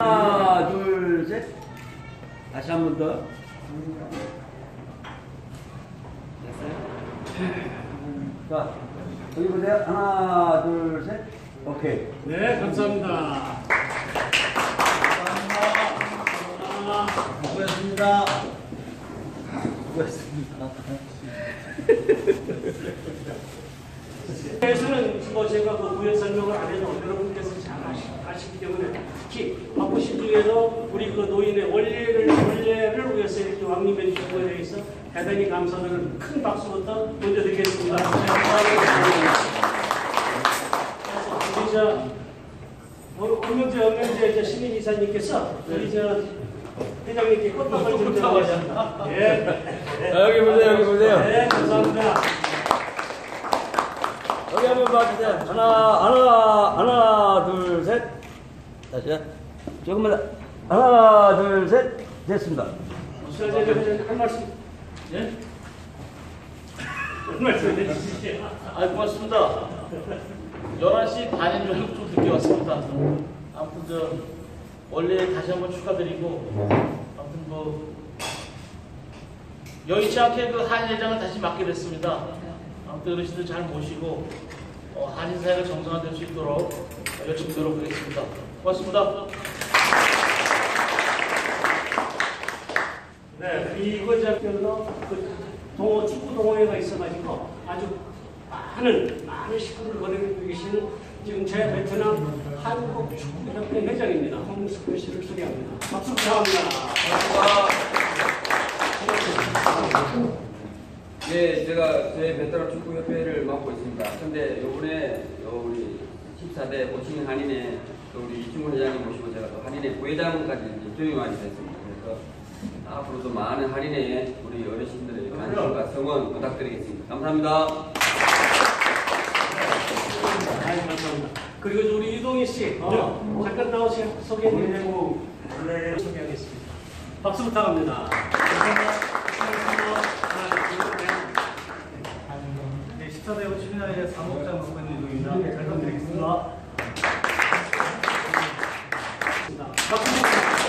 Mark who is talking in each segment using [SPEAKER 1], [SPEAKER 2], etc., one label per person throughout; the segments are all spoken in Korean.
[SPEAKER 1] 하나, 둘, 셋. 다시 한 번 더. 됐어요? 자, 여기 보세요. 하나, 둘, 셋. 오케이.
[SPEAKER 2] 네, 감사합니다.
[SPEAKER 1] 수고했습니다. 수고했습니다.
[SPEAKER 2] 에서는 뭐 제가 그 부연 설명을 안 해도 여러분께서 잘 아시, 아시기 때문에 특히 중에도 우리 그 노인의 원래를 원래를 위해서 이렇게 왕님해 주신 거에 대해서 대단히 감사드리는 큰 박수부터 먼저 드리겠습니다. 그래서 우리 저 어, 엄명재 엄명재 저 시민 이사님께서 우리 저 회장님께 꽃다발 좀 전하겠습니다. 예.
[SPEAKER 1] 자, 여기 보세요, 여기 보세요.
[SPEAKER 2] 네, 감사합니다.
[SPEAKER 1] 여기 한번 봐주세요. 하나, 하나, 하나, 둘, 셋. 다시요. 조금만 더. 하나, 둘, 셋. 됐습니다.
[SPEAKER 2] 한 말씀. 예? 한 말씀.
[SPEAKER 3] 아, 고맙습니다. 11시 반인 줄 알고 좀 늦게 왔습니다. 아무튼 저 원래 다시 한번 축하드리고 아무튼 뭐 여의치 않게 그 한일회장을 다시 맡게 됐습니다. 아무튼 어르신들 잘 모시고 어, 한인 사회가 정상화될 수 있도록 열심히 노력하겠습니다. 고맙습니다.
[SPEAKER 2] 네, 그리고 저께도 그 동호 축구 동호회가 있어가지고 아주 많은 많은 식구를 거느리고 계시는 지금 제 베트남 한국 축구협회 회장입니다. 홍승표 씨를 소개합니다. 박수 부탁합니다.
[SPEAKER 4] 네, 제가 제 베테랑 축구협회를 맡고 있습니다. 근데 요번에 요 우리 14대 호칭 한인회 또 우리 이충훈 회장님 모시고 제가 또 한인회 부회장까지 이제 조용하게 됐습니다. 앞으로도 많은 한인회에 우리 어르신들의 관심과 성원 부탁드리겠습니다. 감사합니다.
[SPEAKER 2] 아유, 감사합니다. 그리고 우리 이동희 씨, 어, 잠깐 나오세요. 소개해드리고 네, 소개하겠습니다. 박수 부탁합니다.
[SPEAKER 5] 네, 14대 추진하에 사무국장 맡고 있는 이동입니다. 잘 부탁드리겠습니다.
[SPEAKER 2] 박수 부탁드립니다.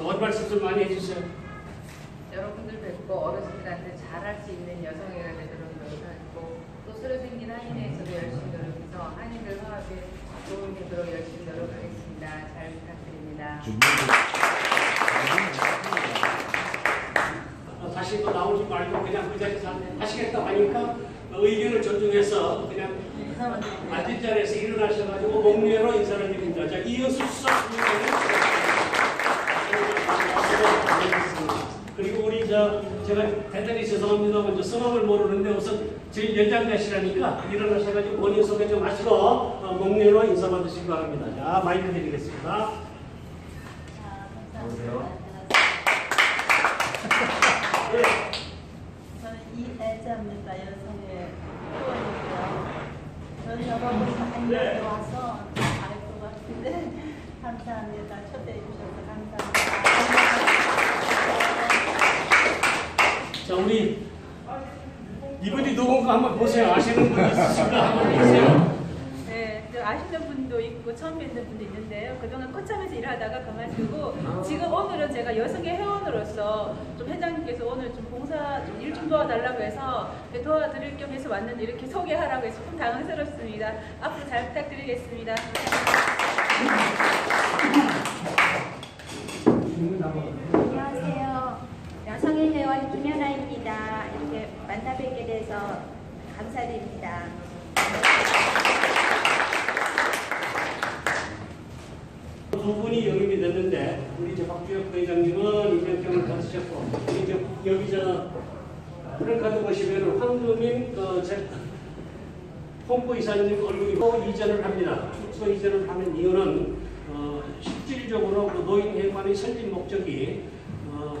[SPEAKER 2] 좋은 말씀 좀 많이 해주세요.
[SPEAKER 6] 여러분들 뵙고 어르신들한테 잘할 수 있는 여성회가 되도록 노력하고 또 새로 생긴 한인회에서도 열심히 노력해서 한인들 화합에 도움이 되도록 열심히 노력하겠습니다. 잘 부탁드립니다.
[SPEAKER 2] 어, 다시 또 나오지 말고 그냥 그 자리에서 하시겠다고 하니까 의견을 존중해서 그냥 앉은 자리에서 일어나셔가지고 목례로 인사를 드립니다. 자, 이은수 수석님께는 저 제가 대단히 죄송합니다. 먼저 성함을 모르는데 우선 제 연장자시라니까 일어나셔가지고 본인 소개 좀 하시고 어, 목례로 인사 받으시기 바랍니다. 자, 마이크 드리겠습니다. 네.
[SPEAKER 7] 저는 이애자입니다. 여성의 후원이고요. 저는 여러분 한국에 와서 잘할 것 같은데 감사합니다. 초대해 주셔서 감사합니다.
[SPEAKER 2] 자, 우리 이분이 누군가 한번 보세요. 아시는 분 있으신가 한번 보세요.
[SPEAKER 7] 네, 저 아시는 분도 있고 처음 뵙는 분도 있는데요. 그동안 거참에서 일하다가 그만두고 지금 오늘은 제가 여성의 회원으로서 좀 회장님께서 오늘 좀 봉사 좀 일 좀 도와달라고 해서 도와드릴 겸 해서 왔는데 이렇게 소개하라고 해서 좀 당황스럽습니다. 앞으로 잘 부탁드리겠습니다.
[SPEAKER 8] 안녕하세요. 여성의 회원 김연아입니다. 이렇게 만나 뵙게 돼서 감사드립니다.
[SPEAKER 2] 두 분이 영입이 됐는데 우리 이제 박주혁 회장님은 입장경을 거치셨고 우리 여기 저 프랭카드 보시면 황금인 그 제 홍보 이사님 얼굴이 또 이전을 합니다. 축소 이전을 하는 이유는 어, 실질적으로 그 노인 회관의 설립 목적이 어,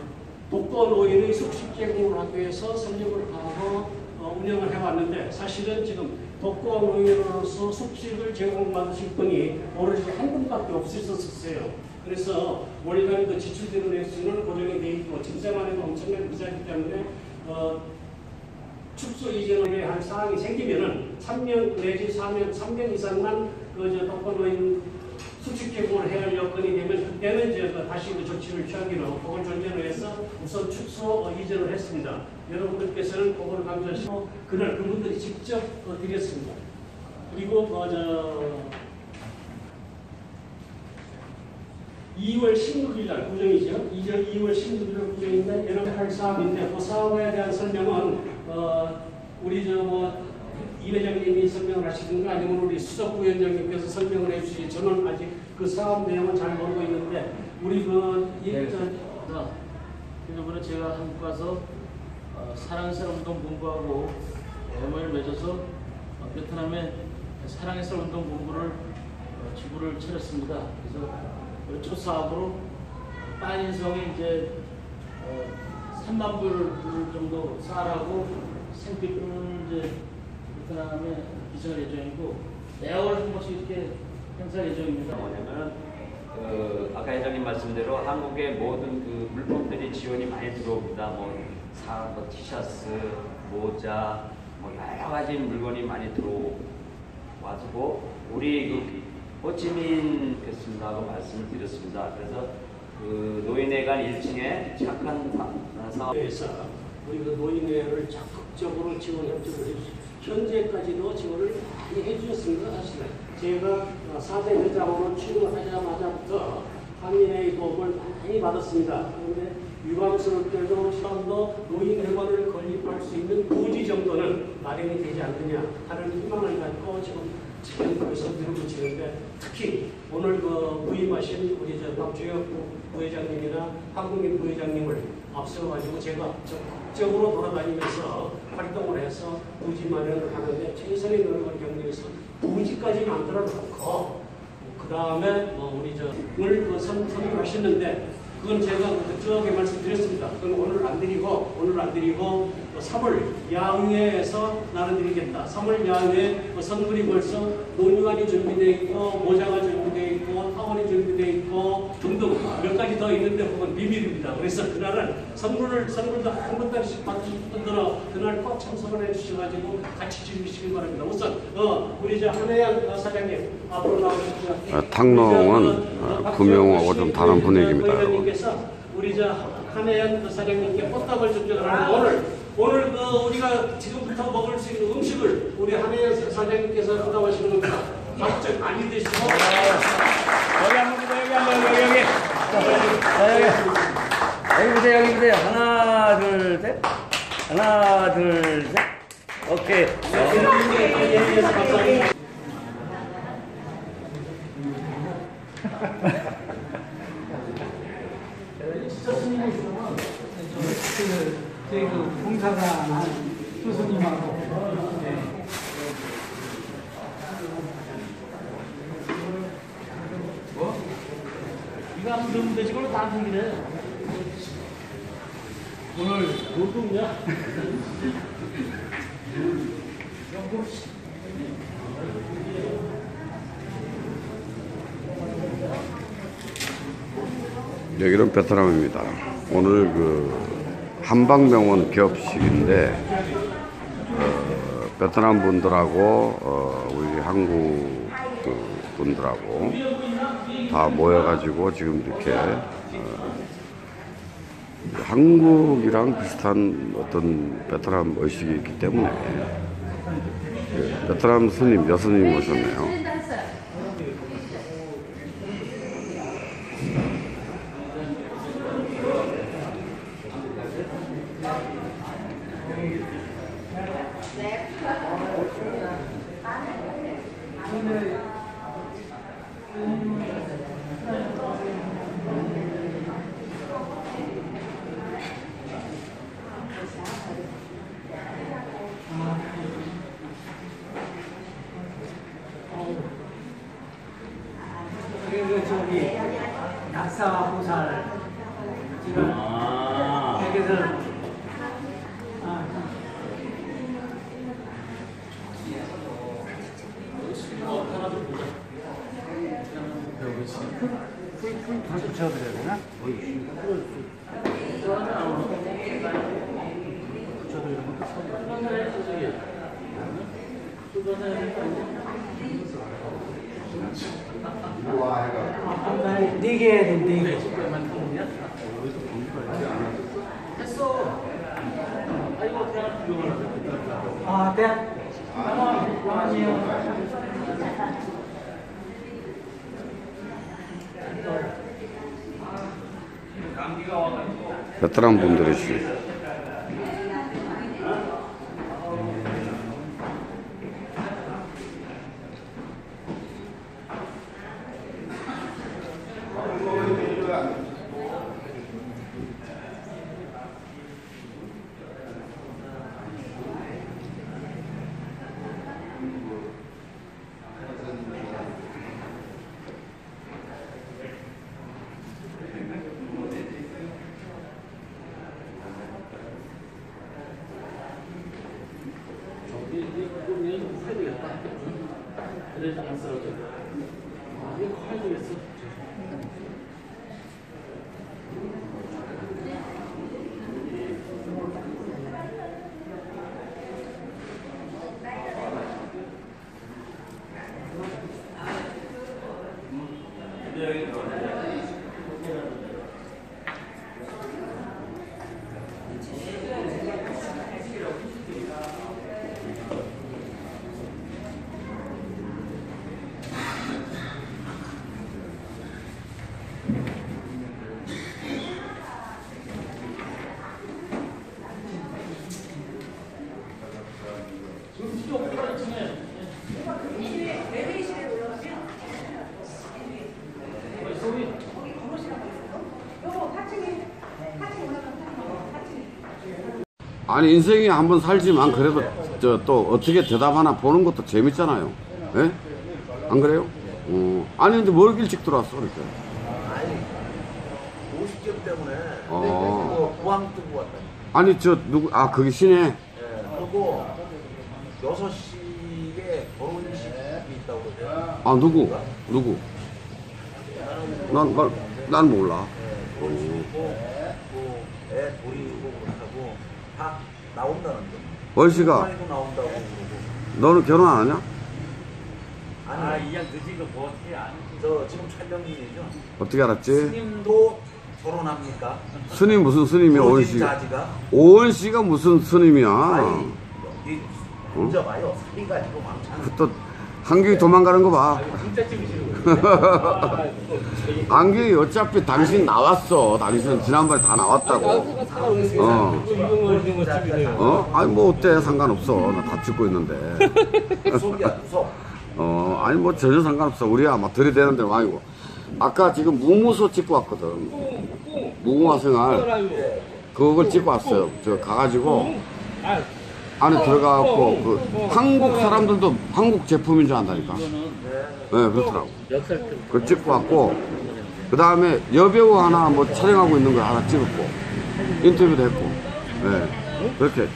[SPEAKER 2] 독거 노인의 숙식 제공을 하기 위해서 설립을 하고 어, 운영을 해왔는데 사실은 지금 독거 노인으로서 숙식을 제공받으실 분이 오로지 한 분밖에 없으셨어요. 그래서 월간 그 지출되는 액수는 고정이 돼 있고 집세만 해도 엄청나게 비싸기 때문에 어, 축소 이전에 한 사항이 생기면은 3년 내지 4년, 3년 이상만 그저 독거 노인 때는 이제 그 다시 그 조치를 취하기로 해서 우선 축소 어, 이전을 했습니다. 여러분들께서는 그걸 강조하시고 그날 그분들이 직접 어, 드렸습니다. 그리고 그저 2월 16일 날 구정이죠. 2월 16일 날 구정인데 여러분 할 사업인데 그 사업에 대한 설명은 어 우리 저뭐 이 회장님이 설명을 하시든가 아니면 우리 수석 부위원장님께서 설명을 해주시. 저는 아직 그 사업 내용은 잘 모르고 있는데 우리 그 이,
[SPEAKER 3] 네. 이번에 제가 한국 가서 어, 살 운동 본부하고 MO를 맺어서 어, 베트남에 살 운동 본부를 어, 지부를 차렸습니다. 그래서 우리 첫 사업으로 빠인성에 이제 어, 3만 불 정도 쌀하고 생필품을 이제 베트남에 기증할 예정이고 매월 한 번씩 이렇게 행사할 예정입니다.
[SPEAKER 9] 뭐냐면 그 아까 회장님 말씀대로 한국의 모든 그 물품들이 지원이 많이 들어옵니다. 뭐 사, 뭐 티셔츠, 모자, 뭐 여러 가지 물건이 많이 들어와서 우리 그 호치민 교수님하고 말씀을 드렸습니다. 그래서 그 노인회관 1층에 착한 사- 사업
[SPEAKER 2] 에서 우리 그 노인회를 적극적으로 지원 협조를 해주십시오. 현재까지도 지원을 많이 해주셨습니다. 사실은 제가 어, 사대 회장으로 취임하자마자부터 한인회의 도움을 많이 받았습니다. 그런데 유감스럽게도 처음도 노인회관을 건립할 수 있는 부지 정도는 마련이 되지 않느냐 하는 희망을 갖고 지금 지금에서 밀어붙이는데 특히 오늘 그 부임하신 우리 저 박주혁 부회장님이나 한국민 부회장님을 앞서가지고 제가 적극적으로 돌아다니면서 활동을 해서 부지 마련을 하는데 최선의 노력을 경리해서 부지까지 만들어 놓고 그 다음에 뭐 우리 저을 그 선- 선임하셨는데 그건 제가 그쪽에 말씀드렸습니다. 그건 오늘 안 드리고 오늘 안 드리고 3월 야외에서 나눠 드리겠다. 3월 야외 뭐 선물이 벌써 논유관이 준비되어 있고 모자가 준비되어 있고 타원이 준비되어 있고 등등 몇 가지 더 있는데 그건 비밀입니다. 그래서 그날은 선물을 선물도 한 분달씩 받으신 분들은 그날 꼭 참석을 해주셔가지고 같이 즐기시길 바랍니다. 우선 어, 우리 저 한혜양 어, 사장님 앞으로 나오십시오.
[SPEAKER 10] 아, 탕농은, 아, 구명하고 좀 다른 분위기입니다,
[SPEAKER 2] 우리 저 한혜연 그 사장님께 꽃다발 전쟁을 하는 오늘 오늘 그 우리가 지금부터 먹을 수 있는 음식을 우리 한혜연 사장님께서 부담하시는 겁니다. 각자 많이 드시고
[SPEAKER 1] 여기 한번 보세요. 여기 한번 여기 여기. 자, 여기. 여기 보세요. 여기 보세요. 하나 둘 셋. 하나 둘 셋. 오케이.
[SPEAKER 2] 예, 감사합니다.
[SPEAKER 5] 저희 그 봉사사 교수님하고 예.
[SPEAKER 3] 이거 한번 들으면 되지 그걸 다 생기네. 오늘 노동냐?
[SPEAKER 10] 여기는 베트남입니다. 오늘 그 한방병원 개업식인데 어, 베트남 분들하고 어, 우리 한국 그 분들하고 다 모여가지고 지금 이렇게 어, 한국이랑 비슷한 어떤 베트남 의식이 있기 때문에 그 베트남 스님 여스님 오셨네요.
[SPEAKER 5] 그리고 저기 낙사 보살 지금 여기서 아, 불불 붙여드려야 되나?
[SPEAKER 2] 감사합니다.
[SPEAKER 5] 네개 네 개.
[SPEAKER 3] 했어. 아이고 대학 구경을
[SPEAKER 5] 아, 대학.
[SPEAKER 10] 베테랑 분들이시.
[SPEAKER 3] 이거 해야 되겠다. 그래서 안 쓰러져. 아, 이거 해야 되겠어. 지금 필요 없다, 지금. 소위
[SPEAKER 10] 아니 인생이 한번 살지만 그래도 저 또 어떻게 대답하나 보는 것도 재밌잖아요. 예? 안 그래요? 어. 아니 근데 뭘 일찍 들어왔어 이렇게?
[SPEAKER 11] 50점 때문에
[SPEAKER 10] 어.
[SPEAKER 11] 그거 부항 뜨고 왔다.
[SPEAKER 10] 아니 저 누구 아 그게 신해.
[SPEAKER 11] 예, 그리고 6시에 결혼식이 있다고 그러죠.
[SPEAKER 10] 아 누구 누구? 난 난 난 몰라.
[SPEAKER 11] 예, 결혼식 있고 또애 돌이고 그렇다고 다 나온다는데.
[SPEAKER 10] 월씨가
[SPEAKER 11] 도 나온다고 그러고.
[SPEAKER 10] 너는 결혼 안 하냐?
[SPEAKER 11] 아니, 이양 늦은 거뭐 어떻게 안? 저 지금 촬영 중이죠.
[SPEAKER 10] 어떻게 알았지?
[SPEAKER 11] 스님도 결혼합니까?
[SPEAKER 10] 스님 무슨 스님이야 오은 씨가?
[SPEAKER 11] 자지가
[SPEAKER 10] 오은 씨가 무슨 스님이야?
[SPEAKER 11] 아니, 이 혼자 봐요. 사리가 지고 많잖아.
[SPEAKER 10] 또 한국이 도망가는 거 봐.
[SPEAKER 11] 진짜 찍으시는 거예요.
[SPEAKER 10] 안경이 어차피 당신 나왔어. 당신 지난번에 다 나왔다고. 어. 어? 아니 뭐 어때 상관없어. 나 다 찍고 있는데. 어 아니 뭐 전혀 상관없어. 우리야 막 들이대는 데는 아니고. 아까 지금 무무소 찍고 왔거든. 무궁화 생활. 그걸 찍고 왔어요. 저 가가지고 안에 들어가갖고 그 한국 사람들도 한국 제품인 줄 안다니까. 네 그렇더라고. 그걸 찍고 왔고 그 다음에 여배우 하나 뭐 촬영하고 있는 걸 하나 찍었고 인터뷰도 했고 네 그렇게